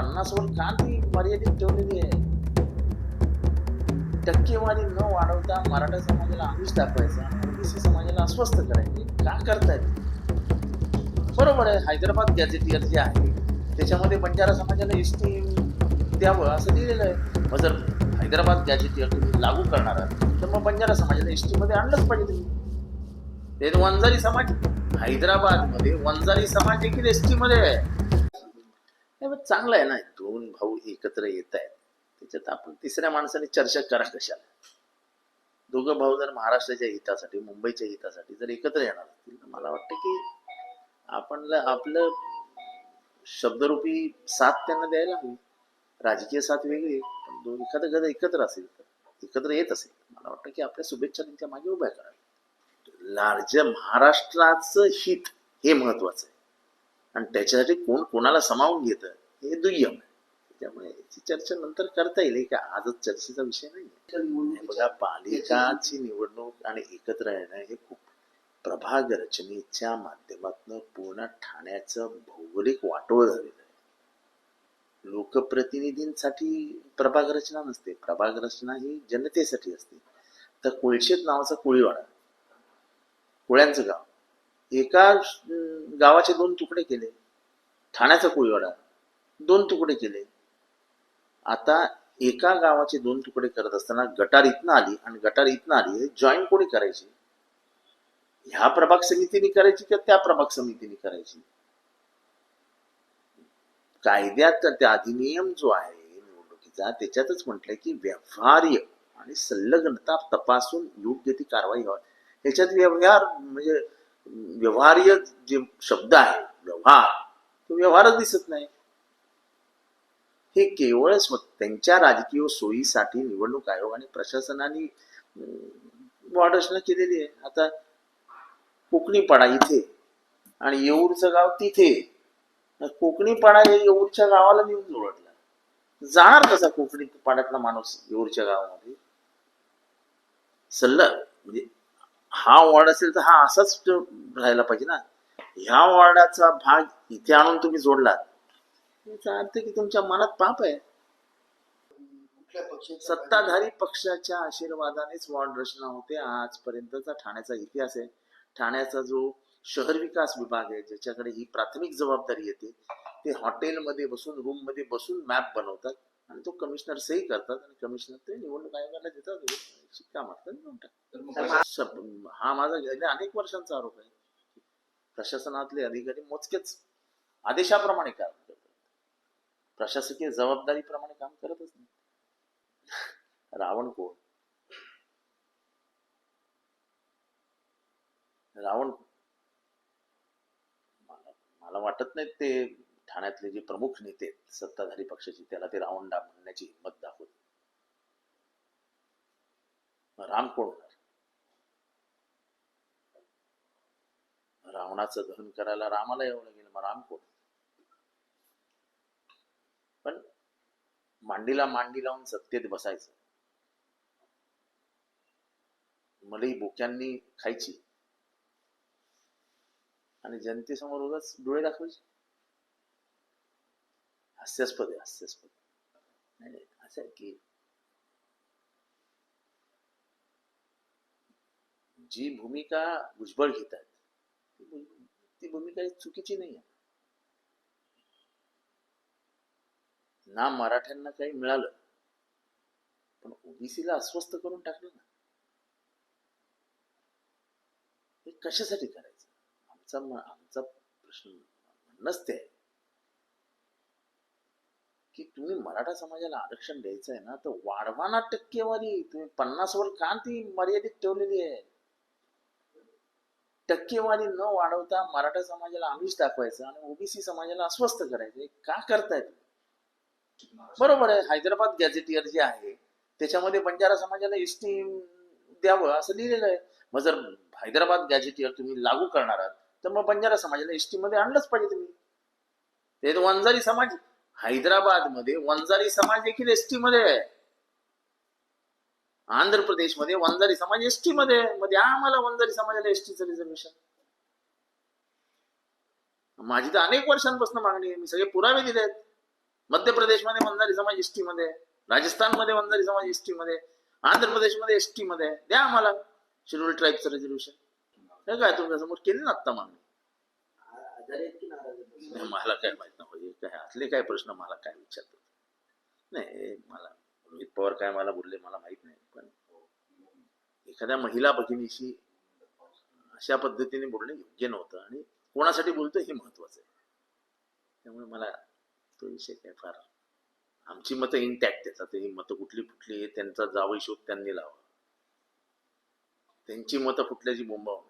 पन्नास वर का ती मर्यादित ठेवलेली आहे. टक्केवारी न वाढवता मराठा समाजाला आमिष दाखवायचा ओबीसी समाजाला अस्वस्थ करायचे. का करतायत? बरोबर आहे हैदराबाद गॅझेटियर जे आहे. त्याच्यामध्ये बंजारा समाजाला एस टी द्यावं असं दिलेलं आहे. मग जर हैदराबाद गॅझेटियर तुम्ही लागू करणार आहात तर मग बंजारा समाजाला एस टीमध्ये आणलंच पाहिजे तुम्ही. ते वंजारी समाज हैदराबादमध्ये वंजारी समाज देखील एस टीमध्ये आहे. नाही मग चांगलं आहे ना दोन भाऊ एकत्र येत आहेत. त्याच्यात आपण तिसऱ्या माणसाने चर्चा करा कशाला? दोघं भाऊ जर महाराष्ट्राच्या हितासाठी मुंबईच्या हितासाठी जर एकत्र येणार असतील तर मला वाटतं की आपण आपलं शब्दरूपी साथ त्यांना द्यायला हवी. राजकीय साथ वेगळी पण दोन एखादं गद एकत्र असेल तर एकत्र येत असेल मला वाटतं की आपल्या शुभेच्छा त्यांच्या मागे उभ्या कराव्या. लार्ज महाराष्ट्राचं हित हे महत्वाचं आहे. आणि त्याच्यासाठी कोण कोणाला समावून घेतं हे दुय्यम आहे. त्यामुळे याची चर्चा नंतर करता येईल. का आजच चर्चेचा विषय नाही बघा पालिकाची निवडणूक आणि एकत्र येणं हे खूप प्रभाग रचनेच्या माध्यमातून पूर्ण ठाण्याचं भौगोलिक वाटोळ झालेलं आहे. लोकप्रतिनिधींसाठी प्रभाग रचना नसते. प्रभाग रचना ही जनतेसाठी असते. तर कोळशेत नावाचा कोळीवाडा कोळ्यांचं गाव. एका गावाचे दोन तुकडे केले. ठाण्याचा कोळीवाडा दोन तुकडे केले. आता एका गावाचे दोन तुकडे करत असताना गटार इथनं आली आणि गटार इथनं आली जॉईन कोणी करायची? ह्या प्रभाग समितीने करायची किंवा त्या प्रभाग समितीने करायची? कायद्यात त्या अधिनियम जो आहे निवडणुकीचा त्याच्यातच म्हटलंय की व्यवहार्य आणि संलग्नता तपासून योग्य ती कारवाई व्हावी. ह्याच्यात व्यवहार म्हणजे व्यवहार्य जे शब्द आहे व्यवहार तो व्यवहारच दिसत नाही. हे केवळ स्व त्यांच्या राजकीय सोयीसाठी निवडणूक आयोग आणि प्रशासनाने वाढ रचना केलेली आहे. आता कोकणीपाडा इथे आणि येऊरचं गाव तिथे. कोकणीपाडा हे येऊरच्या गावाला नेऊन जोडला. जाणार कसा कोकणी पाड्यातला माणूस येऊरच्या गावामध्ये? सल्ला म्हणजे हा वॉर्ड असेल तर हा असाच राहायला पाहिजे ना. ह्या वॉर्डाचा भाग इथे आणून तुम्ही जोडलात. याचा अर्थ की तुमच्या मनात पाप आहे. सत्ताधारी पक्षाच्या आशीर्वादानेच वॉर्ड रचना होते. आजपर्यंतचा ठाण्याचा इतिहास आहे. ठाण्याचा जो शहर विकास विभाग आहे ज्याच्याकडे ही प्राथमिक जबाबदारी येते ते हॉटेलमध्ये बसून रूममध्ये बसून मॅप बनवतात. आणि तो कमिशनर सही करतात आणि कमिशनर ते निवडणूक आयोगाला देतात शिक्का मारतात निवडून टाकतात. हा माझा गेल्या अनेक वर्षांचा आरोप आहे. प्रशासनातले अधिकारी मोजकेच आदेशाप्रमाणे काम करतात. प्रशासकीय जबाबदारीप्रमाणे काम करतच नाही. रावण कोण? रावण मला वाटत नाही ते ठाण्यातले जे प्रमुख नेते सत्ताधारी पक्षाचे त्याला ते रावण म्हणण्याची हिंमत दाखवते राम कोण होणार? रावणाचं दहन करायला रामाला एवढं गेलं मग राम कोण पण मांडीला मांडी लावून सत्तेत बसायचं. मलई बोक्यांनी खायची. आणि जनतेसमोर उगाच डोळे दाखवायचे. हास्यास्पद आहे हास्यास्पद नाही असं आहे की जी भूमिका भुजबळ घेत आहेत ती भूमिका चुकीची नाही आहे ना मराठ्यांना काही मिळालं पण ओबीसीला अस्वस्थ करून टाकलं ना हे कशासाठी करायचं आमचा आमचा प्रश्न म्हणणंच ते आहे की तुम्ही मराठा समाजाला आरक्षण द्यायचं आहे ना तर वाढवा ना टक्केवारी. तुम्ही पन्नास वर का ती मर्यादित ठेवलेली आहे. टक्केवारी न वाढवता मराठा समाजाला आमिष दाखवायचं आणि ओबीसी समाजाला अस्वस्थ करायचं का करताय बरोबर आहे हैदराबाद गॅझेटियर जे आहे त्याच्यामध्ये बंजारा समाजाला एस टी द्यावं असं लिहिलेलं आहे. मग जर हैदराबाद गॅझेटियर तुम्ही लागू करणार आहात तर मग बंजारा समाजाला एस टी मध्ये आणलंच पाहिजे तुम्ही. ते तर वंजारी समाज हैदराबादमध्ये वंजारी समाज देखील एस टी मध्ये आहे. आंध्र प्रदेशमध्ये वंजारी समाज एस टी मध्ये द्या म्हणजे आम्हाला वंजारी समाजाला एसटीचं रिझर्वेशन माझी तर अनेक वर्षांपासून मागणी आहे. मी सगळे पुरावे दिले आहेत मध्य प्रदेशमध्ये वंजारी समाज एसटी मध्ये राजस्थान राजस्थानमध्ये वंजारी समाज एसटी मध्ये आंध्र प्रदेशमध्ये मध्ये एसटी मध्ये द्या आम्हाला. शेड्यूल ट्राईबचं रिझर्वेशन हे काय तुमच्यासमोर केली ना आत्ता मागणी? आहेत की नाराज नाही, मला काय माहीत नाही म्हणजे काय असले काय प्रश्न मला काय विचारतात? नाही मला रोहित पवार काय मला बोलले मला माहीत नाही पण एखाद्या महिला भगिनीशी अशा पद्धतीने बोलणे योग्य नव्हतं आणि कोणासाठी बोलतो हे महत्वाचं आहे. त्यामुळे मला तो विषय काय फार आमची मतं इंटॅक्ट आहेत. आता ही मतं कुठली कुठली त्यांचा जावई शोध त्यांनी लावा. त्यांची मतं कुठल्याची बोंबावून